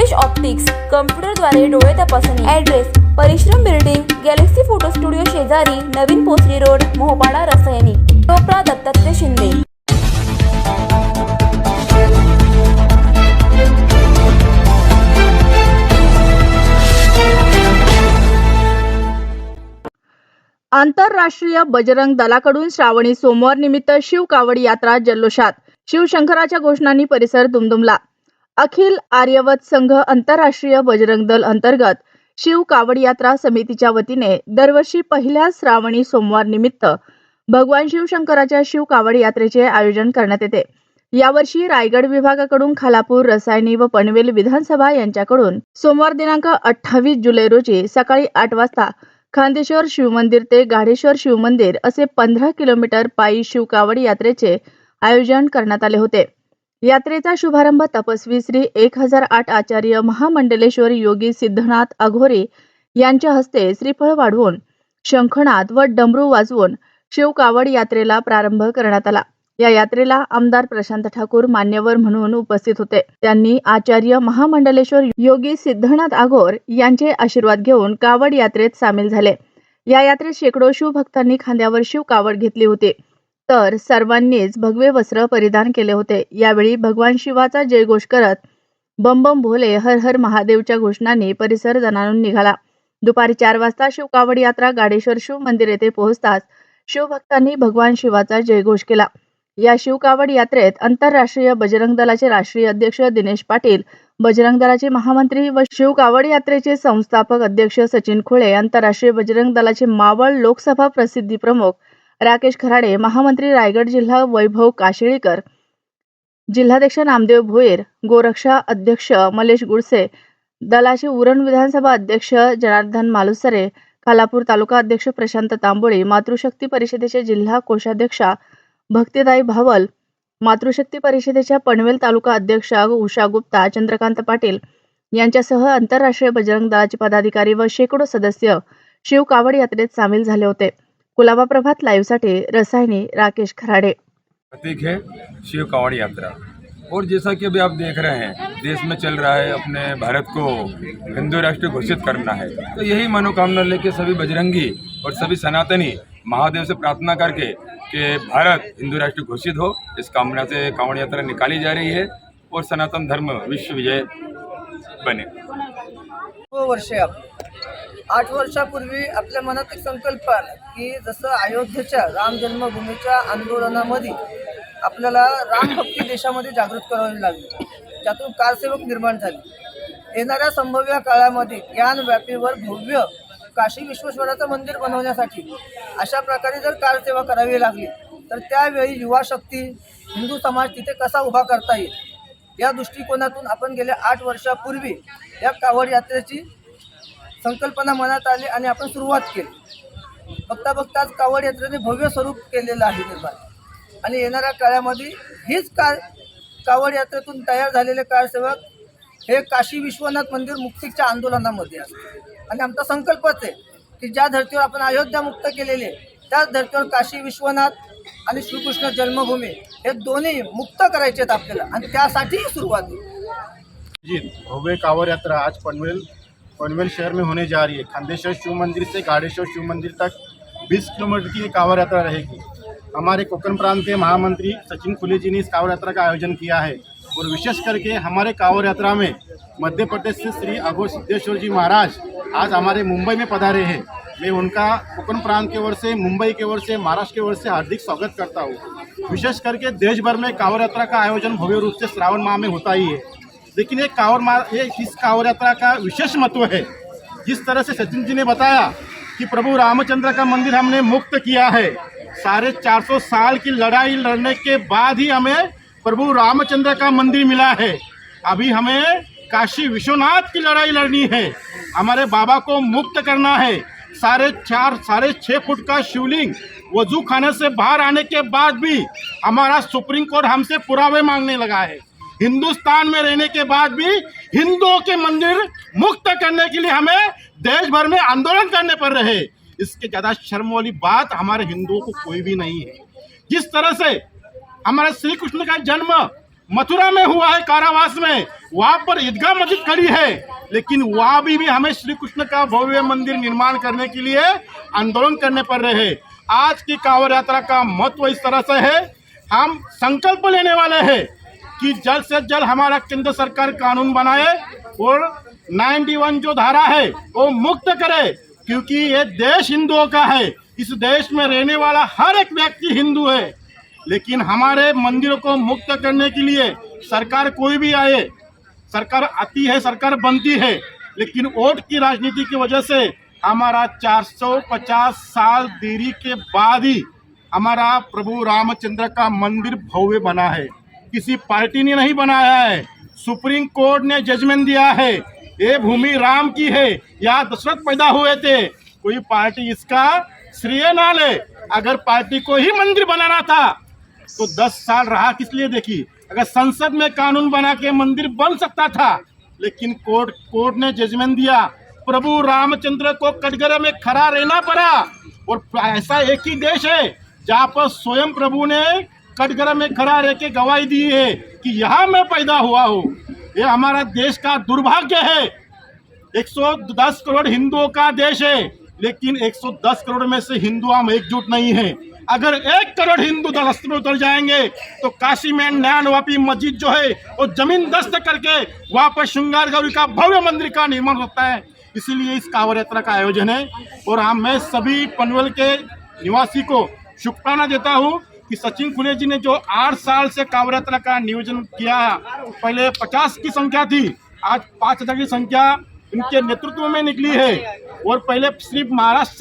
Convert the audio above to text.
Ritesh optics कम्प्युटरद्वारे डोळे तपासणी. Address परिश्रम बिल्डिंग गॅलेक्सी फोटो स्टुडिओ शेजारी नवीन पोसरी रोड मोहपाडा रसायनी. टोपरा दत्तात्रय शिंदे. आंतरराष्ट्रीय बजरंग दलाकडून श्रावणी सोमवार निमित्त शिव कावड यात्रा जल्लोषात. शिवशंकराच्या घोषणांनी परिसर दुमदुमला. अखिल आर्यवत संघ आंतरराष्ट्रीय बजरंग दल अंतर्गत शिव कावड यात्रा समितीच्या वतीने दरवर्षी पहिल्या श्रावणी सोमवार निमित्त भगवान शिवशंकराच्या शिव कावड यात्रेचे आयोजन करण्यात येते. यावर्षी रायगड विभागाकडून खालापूर रसायनी व पनवेल विधानसभा यांच्याकडून सोमवार दिनांक अठ्ठावीस जुलै रोजी सकाळी आठ वाजता खांदेश्वर शिवमंदिर ते गाढेश्वर शिवमंदिर असे पंधरा किलोमीटर पायी शिवकावड यात्रेचे आयोजन करण्यात आले होते. यात्रेचा शुभारंभ तपस्वी श्री एक हजार आठ आचार्य महामंडलेश्वर योगी सिद्धनाथ अघोरे यांच्या हस्ते श्रीफळ वाढवून शंखनाद व डमरू वाजवून शिवकावड यात्रेला प्रारंभ करण्यात आला. या यात्रेला आमदार प्रशांत ठाकूर मान्यवर म्हणून उपस्थित होते. त्यांनी आचार्य महामंडलेश्वर योगी सिद्धनाथ आघोर यांचे आशीर्वाद घेऊन कावड यात्रेत सामील झाले. या यात्रेत शेकडो शिवभक्तांनी खांद्यावर शिव कावड घेतली होती. तर सर्वांनीच भगवे वस्त्र परिधान केले होते. यावेळी भगवान शिवाचा जयघोष करत बम बम भोले हर हर महादेवच्या घोषणांनी परिसर दणाणून निघाला. दुपारी चार वाजता शिवकावड यात्रा गाडेश्वर शिव मंदिर येथे पोहोचताच शिवभक्तांनी भगवान शिवाचा जयघोष केला. या शिवकावड यात्रेत आंतरराष्ट्रीय बजरंग दलाचे राष्ट्रीय अध्यक्ष दिनेश पाटील बजरंग दलाचे महामंत्री व शिवकावड यात्रेचे संस्थापक अध्यक्ष सचिन खुळे आंतरराष्ट्रीय बजरंग दलाचे मावळ लोकसभा प्रसिद्धी प्रमुख राकेश खराडे महामंत्री रायगड जिल्हा वैभव काशिळीकर जिल्हाध्यक्ष नामदेव भोईर गोरक्षा अध्यक्ष मलेश गुडसे दलाचे उरण विधानसभा अध्यक्ष जनार्दन मालुसरे खालापूर तालुका अध्यक्ष प्रशांत तांबोळी मातृशक्ती परिषदेचे जिल्हा कोषाध्यक्षा भक्तिदाई भावल मातृशक्ती परिषदेच्या पनवेल तालुका अध्यक्षा उषा गुप्ता चंद्रकांत पाटील यांच्यासह आंतरराष्ट्रीय बजरंग दलाचे पदाधिकारी व शेकडो सदस्य शिव कावड यात्रेत सामील झाले होते. कुलाबा प्रभात लाईव्हसाठी रसायनी राकेश खराडे. प्रतीक है शिव कांवड़ यात्रा। और जैसा कि अभी आप देख रहे हैं देश में चल रहा है अपने भारत को हिंदू राष्ट्र घोषित करना है। तो यही मनोकामना लेके सभी बजरंगी और सभी सनातनी महादेव से प्रार्थना करके कि भारत हिंदू राष्ट्र घोषित हो। इस कामना से कांवड़ यात्रा निकाली जा रही है और सनातन धर्म विश्व विजय बने। हो वर्षे आप आठ वर्षापूर्वी आपल्या मनात एक संकल्प आला की जसं अयोध्येच्या राम जन्मभूमीच्या आंदोलनामध्ये आपल्याला रामभक्ती देशामध्ये जागृत करावी लागली. त्यातून कारसेवक निर्माण झाले. येणाऱ्या संभाव्य काळामध्ये ज्ञानव्यापीवर भव्य काशी विश्वेश्वराचं मंदिर बनवण्यासाठी अशा प्रकारे जर कारसेवा करावी लागली तर त्यावेळी युवा शक्ती हिंदू समाज तिथे कसा उभा करता येईल? या दृष्टिकोनातून आपण गेल्या आठ वर्षापूर्वी या कावड यात्रेची संकल्पना मनात आली आणि आपण सुरुवात केली. बघता बघताच कावड यात्रेने भव्य स्वरूप केलेलं आहे निर्माण. आणि येणाऱ्या काळामध्ये हीच कार कावड यात्रेतून तयार झालेले कारसेवक हे काशी विश्वनाथ मंदिर मुक्तीच्या आंदोलनामध्ये असते आणि आमचा संकल्पच आहे की ज्या धर्तीवर आपण अयोध्या मुक्त केलेले त्याच धर्तीवर काशी विश्वनाथ आणि श्रीकृष्ण जन्मभूमी हे दोन्ही मुक्त करायचे आहेत आपल्याला. आणि त्यासाठी सुरुवात भव्य कावड यात्रा आज पनवेल पनवेल शहर में होने जा रही है। खांदेश्वर शिव मंदिर से गाड़ेश्वर शिव मंदिर तक 20 किलोमीटर की कांवर यात्रा रहेगी। हमारे कोकण प्रांत के महामंत्री सचिन खुले जी ने इस कांवर यात्रा का आयोजन किया है और विशेष करके हमारे कांवर यात्रा में मध्य प्रदेश से श्री अघोर सिद्धेश्वर जी महाराज आज हमारे मुंबई में पधारे हैं। मैं उनका कोकण प्रांत के ओर से, मुंबई के ओर से, महाराष्ट्र के ओर से हार्दिक स्वागत करता हूँ। विशेष करके देश भर में कांवर यात्रा का आयोजन भव्य रूप से श्रावण माह में होता ही है। लेकिन ये कांवर मा ये इस कांवर यात्रा का विशेष महत्व है। जिस तरह से सचिन जी ने बताया कि प्रभु रामचंद्र का मंदिर हमने मुक्त किया है, साढ़े चार सौ साल की लड़ाई लड़ने के बाद ही हमें प्रभु रामचंद्र का मंदिर मिला है। अभी हमें काशी विश्वनाथ की लड़ाई लड़नी है। हमारे बाबा को मुक्त करना है। साढ़े चार, साढ़े छः फुट का शिवलिंग वज़ू खाने से बाहर आने के बाद भी हमारा सुप्रीम कोर्ट हमसे पुरावे मांगने लगा है। हिंदुस्तान में रहने के बाद भी हिंदुओं के मंदिर मुक्त करने के लिए हमें देश भर में आंदोलन करने पड़ रहे। इसके ज़्यादा शर्म वाली बात हमारे हिंदुओं को कोई भी नहीं है। जिस तरह से हमारे श्री कृष्ण का जन्म मथुरा में हुआ है कारावास में वहाँ पर ईदगाह मस्जिद खड़ी है लेकिन वहाँ भी, भी हमें श्री कृष्ण का भव्य मंदिर निर्माण करने के लिए आंदोलन करने पड़ रहे। हैं आज की कांवड़ यात्रा का महत्व इस तरह से है हम संकल्प लेने वाले हैं कि जल्द से जल्द हमारा केंद्र सरकार कानून बनाए और 91 जो धारा है, वो मुक्त करे, क्योंकि ये देश हिंदुओं का है। इस देश में रहने वाला हर एक व्यक्ति हिंदू है। लेकिन हमारे मंदिरों को मुक्त करने के लिए सरकार कोई भी आए, सरकार आती है, सरकार बनती है, लेकिन वोट की राजनीति की वजह से हमारा 450 साल देरी के बाद ही हमारा प्रभु रामचंद्र का मंदिर भव्य बना है। किसी पार्टी ने नहीं बनाया है। सुप्रीम कोर्ट ने जजमेंट दिया है। ये भूमि राम की है। यहाँ दशरथ पैदा हुए थे। कोई पार्टी इसका श्रेय ना ले। अगर पार्टी को ही मंदिर बनाना था तो 10 साल रहा किस लिए देखी? अगर संसद में कानून बना के मंदिर बन सकता था, लेकिन कोर्ट कोर्ट ने जजमेंट दिया। प्रभु रामचंद्र को कटघरे में खड़ा रहना पड़ा। और ऐसा एक ही देश है, जहाँ पर स्वयं प्रभु ने कटघरे में खड़ा रह के गवाही दी है कि यहाँ मैं पैदा हुआ हूँ। ये हमारा देश का दुर्भाग्य है। 110 करोड़ हिंदुओं का देश है, लेकिन 110 करोड़ में से हिंदू हम एकजुट नहीं है। अगर एक करोड़ हिंदू दस्त में उतर जाएँगे तो काशी में नयानवापी मस्जिद जो है, वो ज़मीन दस्त करके वहाँ पर श्रृंगार गौरी का भव्य मंदिर का निर्माण होता है। इसीलिए इस कांवड़ यात्रा का आयोजन है। और हम मैं सभी पनवल के निवासी को शुभकामना देता हूँ। कि सचिन खुले जी ने जो आठ साल से कांवड़ यात्रा का नियोजन किया पहले पचास की संख्या थी, आज पाँच हज़ार की संख्या इनके नेतृत्व में निकली है। और पहले सिर्फ़ महाराष्ट्र